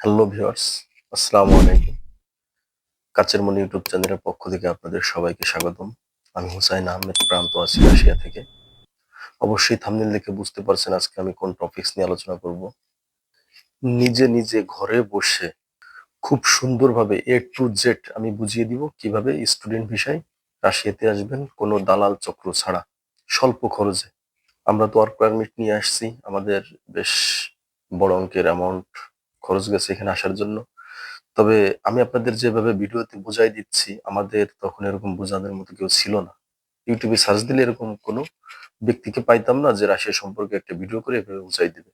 Hello viewers আসসালামু আলাইকুম কাচের মনি ইউটিউব চ্যানেলের পক্ষ থেকে আপনাদের সবাইকে স্বাগতম। আমি হুসাইন আহমেদ, প্রান্ত আছি রাশিয়া থেকে। অবশ্যই থামনেল দেখে বুঝতে পারছেন আজকে আমি কোন টপিকস নিয়ে আলোচনা করব। নিজে নিজে ঘরে বসে খুব সুন্দরভাবে এ টু জেড আমি বুঝিয়ে দিব কীভাবে স্টুডেন্ট ভিসায় রাশিয়াতে আসবেন, কোনো দালাল চক্র ছাড়া, স্বল্প খরচে। আমরা তো ওয়ার্ক পারমিট নিয়ে আসছি, আমাদের বেশ বড় অঙ্কের অ্যামাউন্ট খরচ গেছে এখানে আসার জন্য। তবে আমি আপনাদের যেভাবে ভিডিওতে বুঝাই দিচ্ছি, আমাদের তখন এরকম বোঝানোর মতো কেউ ছিল না। ইউটিউবে সার্চ দিলে এরকম কোনো ব্যক্তিকে পাইতাম না যে রাশিয়া সম্পর্কে একটা ভিডিও করে এভাবে বুঝাই দিবে।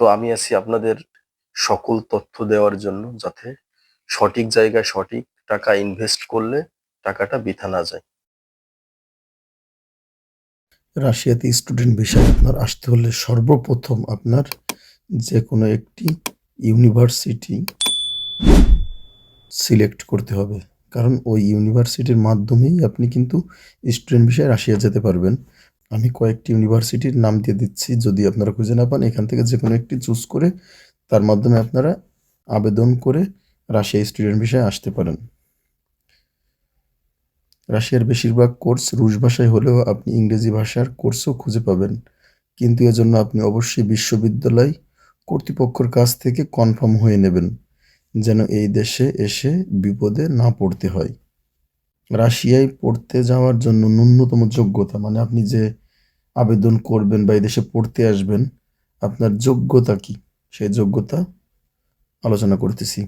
তো আমি আছি আপনাদের সকল তথ্য দেওয়ার জন্য যাতে সঠিক জায়গায় সঠিক টাকা ইনভেস্ট করলে টাকাটা বৃথা না যায়। রাশিয়াতে স্টুডেন্ট ভিসায় আপনার আসতে হলে সর্বপ্রথম আপনার যে কোনো একটি ইউনিভার্সিটি সিলেক্ট করতে হবে। কারণ ওই ইউনিভার্সিটির মাধ্যমেই আপনি কিন্তু স্টুডেন্ট ভিসায় রাশিয়া যেতে পারবেন। আমি কয়েকটি ইউনিভার্সিটির নাম দিয়ে দিচ্ছি যদি আপনারা খুঁজে না পান। এখান থেকে যে কোনো একটি চুজ করে তার মাধ্যমে আপনারা আবেদন করে রাশিয়া স্টুডেন্ট ভিসায় আসতে পারেন। রাশিয়ার বেশিরভাগ কোর্স রুশ ভাষায় হলেও আপনি ইংরেজি ভাষার কোর্সও খুঁজে পাবেন। কিন্তু এজন্য আপনি অবশ্যই বিশ্ববিদ্যালয় কর্তৃপক্ষের কাছ থেকে কনফার্ম হয়ে নেবেন যেন এই দেশে এসে বিপদে না পড়তে হয়। রাশিয়ায় পড়তে যাওয়ার জন্য ন্যূনতম যোগ্যতা মানে আপনি যে আবেদন করবেন বা এই দেশে পড়তে আসবেন, আপনার যোগ্যতা কি? সেই যোগ্যতা আলোচনা করতেছি।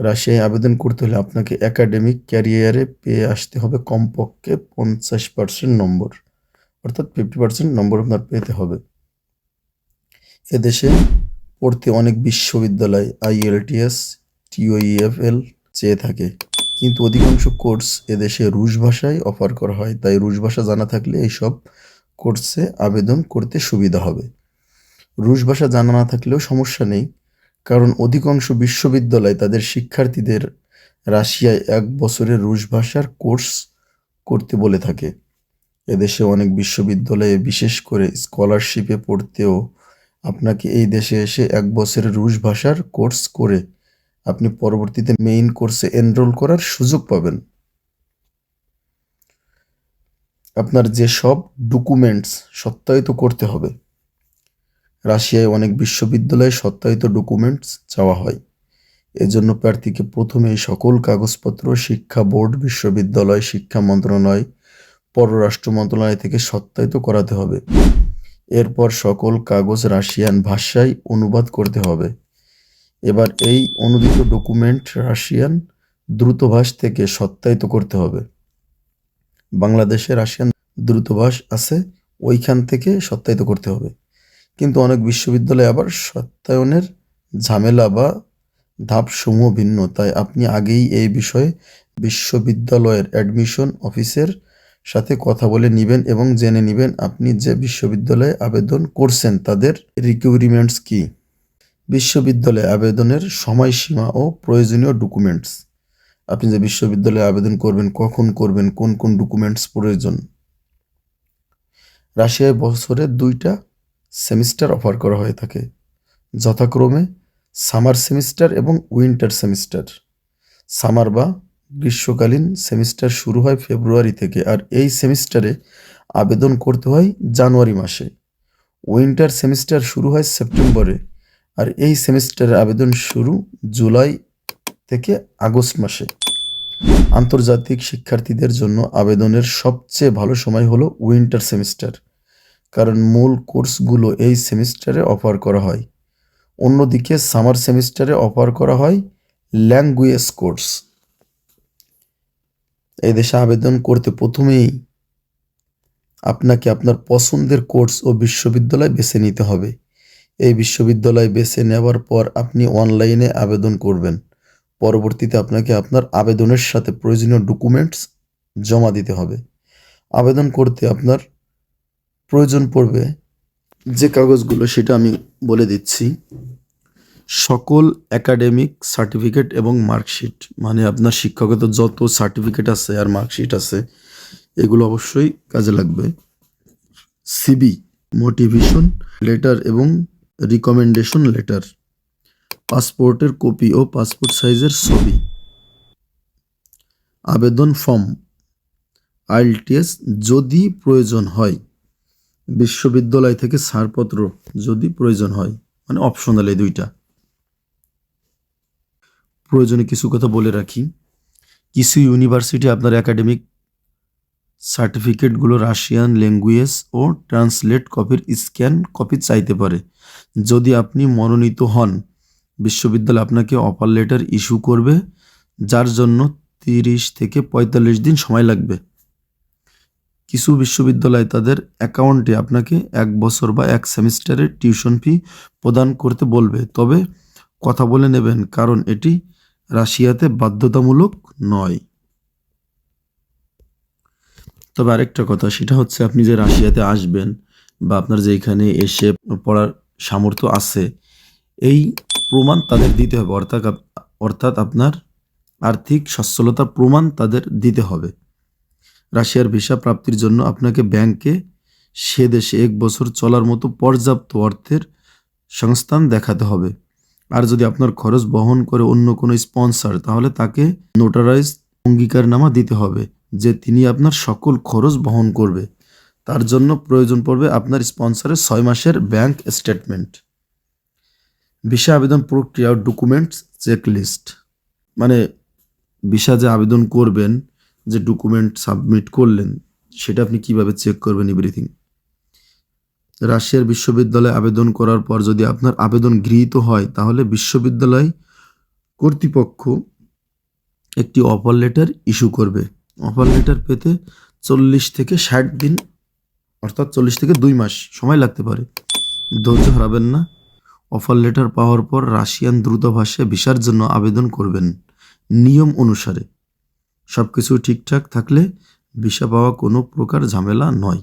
রাশিয়ায় আবেদন করতে হলে আপনাকে একাডেমিক ক্যারিয়ারে পেয়ে আসতে হবে কমপক্ষে পঞ্চাশ পার্সেন্ট নম্বর, অর্থাৎ ফিফটি পার্সেন্ট নম্বর আপনার পেতে হবে। এদেশে পড়তে অনেক বিশ্ববিদ্যালয় আইএলটিএস টিওইএফএল চেয়ে থাকে। কিন্তু অধিকাংশ কোর্স এদেশে রুশ ভাষায় অফার করা হয়। তাই রুশ ভাষা জানা থাকলে এইসব কোর্সে আবেদন করতে সুবিধা হবে। রুশ ভাষা জানা না থাকলেও সমস্যা নেই, কারণ অধিকাংশ বিশ্ববিদ্যালয় তাদের শিক্ষার্থীদের রাশিয়ায় এক বছরের রুশ ভাষার কোর্স করতে বলে থাকে। এদেশে অনেক বিশ্ববিদ্যালয়ে বিশেষ করে স্কলারশিপে পড়তেও আপনাকে এই দেশে এসে এক বছরের রুশ ভাষার কোর্স করে আপনি পরবর্তীতে মেইন কোর্সে এনরোল করার সুযোগ পাবেন। আপনার যে সব ডকুমেন্টস সত্যায়িত করতে হবে। রাশিয়ায় অনেক বিশ্ববিদ্যালয়ে সত্যায়িত ডকুমেন্টস চাওয়া হয়। এজন্য প্রার্থীকে প্রথমে সকল কাগজপত্র, শিক্ষা বোর্ড, বিশ্ববিদ্যালয়, শিক্ষা মন্ত্রণালয়, পররাষ্ট্র মন্ত্রণালয় থেকে সত্যায়িত করাতে হবে। এরপর সকল কাগজ রাশিয়ান ভাষায় অনুবাদ করতে হবে। এবার এই অনুদিত ডকুমেন্ট রাশিয়ান দ্রুতভাষ থেকে সত্যায়িত করতে হবে। বাংলাদেশে রাশিয়ান দ্রুতভাষ আছে, ওইখান থেকে সত্যায়িত করতে হবে। কিন্তু অনেক বিশ্ববিদ্যালয়ে আবার সত্যায়নের ঝামেলা বা ধাপসমূহ ভিন্ন, তাই আপনি আগেই এই বিষয়ে বিশ্ববিদ্যালয়ের অ্যাডমিশন অফিসের সাথে কথা বলে নেবেন এবং জেনে নেবেন আপনি যে বিশ্ববিদ্যালয়ে আবেদন করছেন, তাদের রিকোয়ারমেন্টস কী? বিশ্ববিদ্যালয়ে আবেদনের সময়সীমা ও প্রয়োজনীয় ডকুমেন্টস আপনি যে বিশ্ববিদ্যালয়ে আবেদন করবেন, কখন করবেন, কোন কোন ডকুমেন্টস প্রয়োজন? রাশিয়ায় বছরে দুইটা সেমিস্টার অফার করা হয়ে থাকে। যথাক্রমে সামার সেমিস্টার এবং উইন্টার সেমিস্টার সামার বা গ্রীষ্মকালীন সেমিস্টার শুরু হয় ফেব্রুয়ারি থেকে আর এই সেমিস্টারে আবেদন করতে হয় জানুয়ারি মাসে। উইন্টার সেমিস্টার শুরু হয় সেপ্টেম্বরে আর এই সেমিস্টারের আবেদন শুরু জুলাই থেকে আগস্ট মাসে। আন্তর্জাতিক শিক্ষার্থীদের জন্য আবেদনের সবচেয়ে ভালো সময় হলো উইন্টার সেমিস্টার, কারণ মূল কোর্সগুলো এই সেমিস্টারে অফার করা হয়। অন্যদিকে সামার সেমিস্টারে অফার করা হয় ল্যাঙ্গুয়েজ কোর্স। এই দেশে আবেদন করতে প্রথমেই আপনাকে আপনার পছন্দের কোর্স ও বিশ্ববিদ্যালয় বেছে নিতে হবে। এই বিশ্ববিদ্যালয় বেছে নেওয়ার পর আপনি অনলাইনে আবেদন করবেন। পরবর্তীতে আপনাকে আপনার আবেদনের সাথে প্রয়োজনীয় ডকুমেন্টস জমা দিতে হবে। আবেদন করতে আপনার প্রয়োজন পড়বে যে কাগজগুলো সেটা আমি বলে দিচ্ছি। সকল একাডেমিক সার্টিফিকেট এবং মার্কশিট মানে আপনার শিক্ষাগত যত সার্টিফিকেট আছে আর মার্কশিট আছে, এগুলো অবশ্যই কাজে লাগবে। সিবি মোটিভেশন লেটার এবং রিকমেন্ডেশন লেটার পাসপোর্টের কপি ও পাসপোর্ট সাইজের ছবি। আবেদন ফর্ম আইএলটিএস যদি প্রয়োজন হয়, বিশ্ববিদ্যালয় থেকে ছাড়পত্র যদি প্রয়োজন হয় মানে অপশনাল এই দুইটা। প্রয়োজনে কিছু কথা বলে রাখি। কিছু ইউনিভার্সিটি আপনার একাডেমিক সার্টিফিকেটগুলো রাশিয়ান ল্যাঙ্গুয়েজ ও ট্রান্সলেট কপির স্ক্যান কপি চাইতে পারে। যদি আপনি মনোনীত হন, বিশ্ববিদ্যালয় আপনাকে অফার লেটার ইস্যু করবে, যার জন্য তিরিশ থেকে পঁয়তাল্লিশ দিন সময় লাগবে। কিছু বিশ্ববিদ্যালয় তাদের অ্যাকাউন্টে আপনাকে এক বছর বা এক সেমিস্টারের টিউশন ফি প্রদান করতে বলবে। তবে কথা বলে নেবেন, কারণ এটি রাশিয়াতে বাধ্যতামূলক নয়। তবে আরেকটা কথা, সেটা হচ্ছে আপনি যে রাশিয়াতে আসবেন বা আপনার যে এখানে এসে পড়ার সামর্থ্য আছে, এই প্রমাণ তাদের দিতে হবে। অর্থাৎ অর্থাৎ আপনার আর্থিক সচ্ছলতার প্রমাণ তাদের দিতে হবে। রাশিয়ার ভিসা প্রাপ্তির জন্য আপনাকে ব্যাংকে সে দেশে এক বছর চলার মতো পর্যাপ্ত অর্থের সংস্থান দেখাতে হবে। আর যদি আপনার খরচ বহন করে অন্য কোনো স্পন্সর, তাহলে তাকে নোটারাইজ অঙ্গীকারনামা দিতে হবে, যে তিনি আপনার সকল খরচ বহন করবে। তার জন্য প্রয়োজন পড়বে আপনার স্পন্সরের ছয় মাসের ব্যাংক স্টেটমেন্ট। ভিসা আবেদন প্রক্রিয়া ডকুমেন্টস চেকলিস্ট। মানে ভিসা যে আবেদন করবেন, যে ডকুমেন্ট সাবমিট করলেন, সেটা আপনি কীভাবে চেক করবেন, এভরিথিং? রাশিয়ার বিশ্ববিদ্যালয়ে আবেদন করার পর যদি আপনার আবেদন গৃহীত হয়, তাহলে বিশ্ববিদ্যালয় কর্তৃপক্ষ একটি অফার লেটার ইস্যু করবে। অফার লেটার পেতে চল্লিশ থেকে ষাট দিন, অর্থাৎ চল্লিশ থেকে দুই মাস সময় লাগতে পারে। ধৈর্য হারাবেন না। অফার লেটার পাওয়ার পর রাশিয়ান দ্রুতভাষে ভিসার জন্য আবেদন করবেন নিয়ম অনুসারে। সব কিছু ঠিকঠাক থাকলে ভিসা পাওয়া কোনো প্রকার ঝামেলা নয়।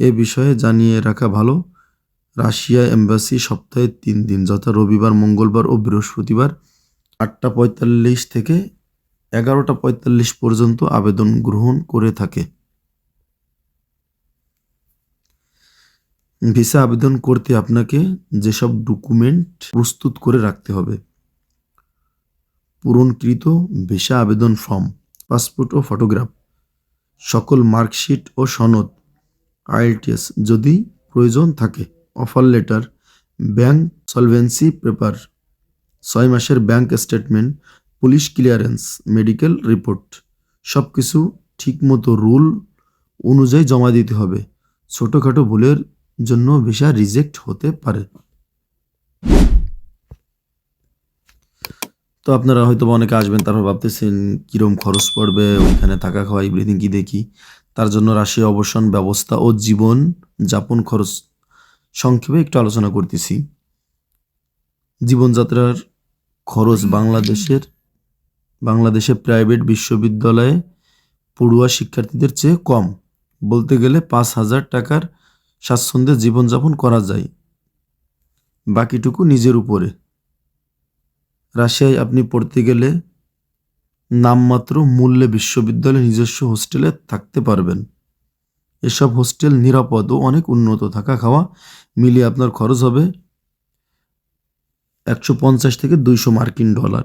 এ বিষয়ে জানিয়ে রাখা ভালো। রাশিয়া এম্বাসি সপ্তাহে তিন দিন, যথা রবিবার, মঙ্গলবার ও বৃহস্পতিবার আটটা পঁয়তাল্লিশ থেকে এগারোটা পঁয়তাল্লিশ পর্যন্ত আবেদন গ্রহণ করে থাকে। ভিসা আবেদন করতে আপনাকে যেসব ডকুমেন্ট প্রস্তুত করে রাখতে হবে। পূরণকৃত ভিসা আবেদন ফর্ম, পাসপোর্ট ও ফটোগ্রাফ, সকল মার্কশিট ও সনদ আইএলটিএস যদি প্রয়োজন থাকে, offer letter, bank solvency paper, ছয় মাসের bank statement, police clearance, medical report সব কিছু ঠিকমতো রুল অনুযায়ী জমা দিতে হবে। ছোটোখাটো ভুলের জন্য ভিসা রিজেক্ট হতে পারে। তো আপনারা হয়তো অনেকে আসবেন, তারপর ভাবতেছেন কিরম খরচ পড়বে, ওইখানে থাকা খাওয়া এভরিথিং কি দেখি। তার জন্য রাশিয়া অবসান ব্যবস্থা ও জীবন যাপন খরচ সংক্ষেপে একটু আলোচনা করতেছি। জীবনযাত্রার খরচ বাংলাদেশের বাংলাদেশের প্রাইভেট বিশ্ববিদ্যালয়ে পড়ুয়া শিক্ষার্থীদের চেয়ে কম। বলতে গেলে পাঁচ হাজার টাকার স্বাচ্ছন্দ্যে জীবনযাপন করা যায়। বাকিটুকু নিজের উপরে। রাশিয়ায় আপনি পড়তে গেলে নামমাত্র মূল্যে বিশ্ববিদ্যালয়ে নিজস্ব হোস্টেলে থাকতে পারবেন। এসব হোস্টেল নিরাপদ ও অনেক উন্নত। থাকা খাওয়া মিলিয়ে আপনার খরচ হবে একশো পঞ্চাশ থেকে দুইশো মার্কিন ডলার।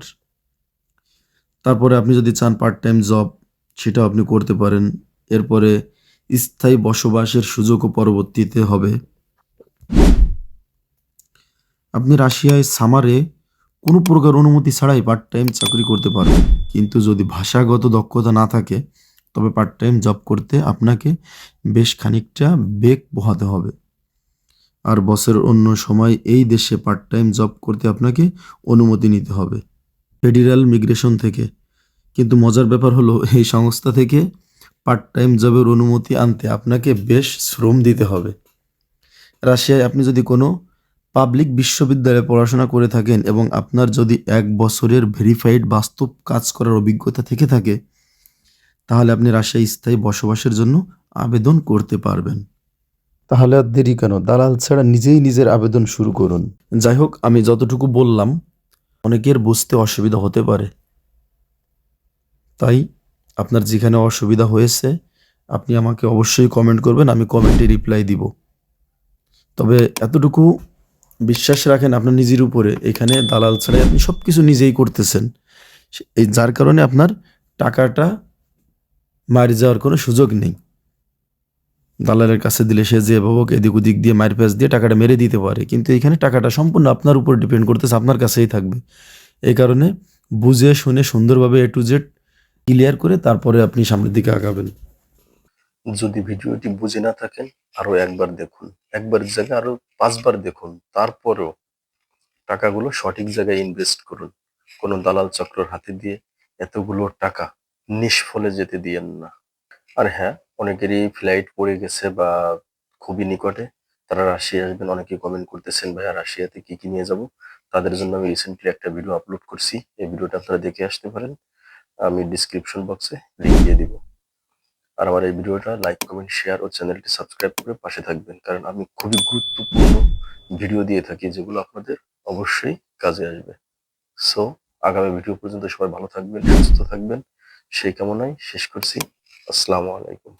তারপরে আপনি যদি চান পার্ট টাইম জব, সেটাও আপনি করতে পারেন। এরপরে স্থায়ী বসবাসের সুযোগও পরবর্তীতে হবে। আপনি রাশিয়ায় সামারে কোনো প্রকার অনুমতি ছাড়াই পার্ট টাইম চাকরি করতে পারবেন কিন্তু যদি ভাষাগত দক্ষতা না থাকে, তবে পার্ট টাইম জব করতে আপনাকে বেশ খানিকটা বেগ পোহাতে হবে। আর বছরের অন্য সময় এই দেশে পার্ট টাইম জব করতে আপনাকে অনুমতি নিতে হবে। ফেডারেল মিগ্রেশন থেকে। কিন্তু মজার ব্যাপার হলো, এই সংস্থা থেকে পার্ট টাইম জবের অনুমতি আনতে আপনাকে বেশ শ্রম দিতে হবে। রাশিয়ায় আপনি যদি কোনো পাবলিক বিশ্ববিদ্যালয়ে পড়াশোনা করে থাকেন এবং আপনার যদি এক বছরের ভেরিফাইড বাস্তব কাজ করার অভিজ্ঞতা থেকে থাকে তাহলে আপনি রাশিয়ায় স্থায়ী বসবাসের জন্য আবেদন করতে পারবেন। তাহলে আর দেরি কেন? দালাল ছাড়া নিজেই নিজের আবেদন শুরু করুন। যাই হোক আমি যতটুকু বললাম অনেকের বুঝতে অসুবিধা হতে পারে। তাই আপনার যেখানে অসুবিধা হয়েছে আপনি আমাকে অবশ্যই কমেন্ট করবেন আমি কমেন্টে রিপ্লাই দিব। তবে এতটুকু বিশ্বাস রাখেন আপনার নিজের উপরে। এখানে দালাল ছাড়াই আপনি সব কিছু নিজেই করতেছেন। এই যার কারণে আপনার টাকাটা মারি যাওয়ার কোনো সুযোগ নেই। দালালের কাছে দিলে সে যে ভাবক এদিক ওদিক দিয়ে মায়ের প্যাচ দিয়ে টাকাটা মেরে দিতে পারে। কিন্তু এখানে টাকাটা সম্পূর্ণ আপনার উপর ডিপেন্ড করতেছে, আপনার কাছেই থাকবে। এই কারণে বুঝে, শুনে, সুন্দরভাবে এ টু জেড ক্লিয়ার করে তারপরে আপনি সামনের দিকে আগাবেন। যদি ভিডিওটি বুঝে না থাকেন আরও একবার দেখুন, একবার জায়গায় আরও পাঁচবার দেখুন, তারপরেও টাকাগুলো সঠিক জায়গায় ইনভেস্ট করুন। কোনো দালাল চক্রর হাতে দিয়ে এতগুলো টাকা নিষ্ফলে যেতে দিয়েন না। আর হ্যাঁ অনেকেরই ফ্লাইট পড়ে গেছে বা খুবই নিকটে, তারা রাশিয়া আসবেন, অনেকে কমেন্ট করতেছেন, ভাইয়া, রাশিয়াতে কি কি নিয়ে যাব? তাদের জন্য আমি রিসেন্টলি একটা ভিডিও আপলোড করছি। এই ভিডিওটা আপনারা দেখে আসতে পারেন। আমি ডিসক্রিপশন বক্সে লিঙ্ক দিয়ে দিব। আর আমার এই ভিডিওটা লাইক কমেন্ট শেয়ার ও চ্যানেলটি সাবস্ক্রাইব করে পাশে থাকবেন। কারণ আমি খুবই গুরুত্বপূর্ণ ভিডিও দিয়ে থাকি, যেগুলো আপনাদের অবশ্যই কাজে আসবে। সো আগামী ভিডিও পর্যন্ত সবাই ভালো থাকবেন, সুস্থ থাকবেন। সেই কামনায় শেষ করছি। আসসালামু আলাইকুম।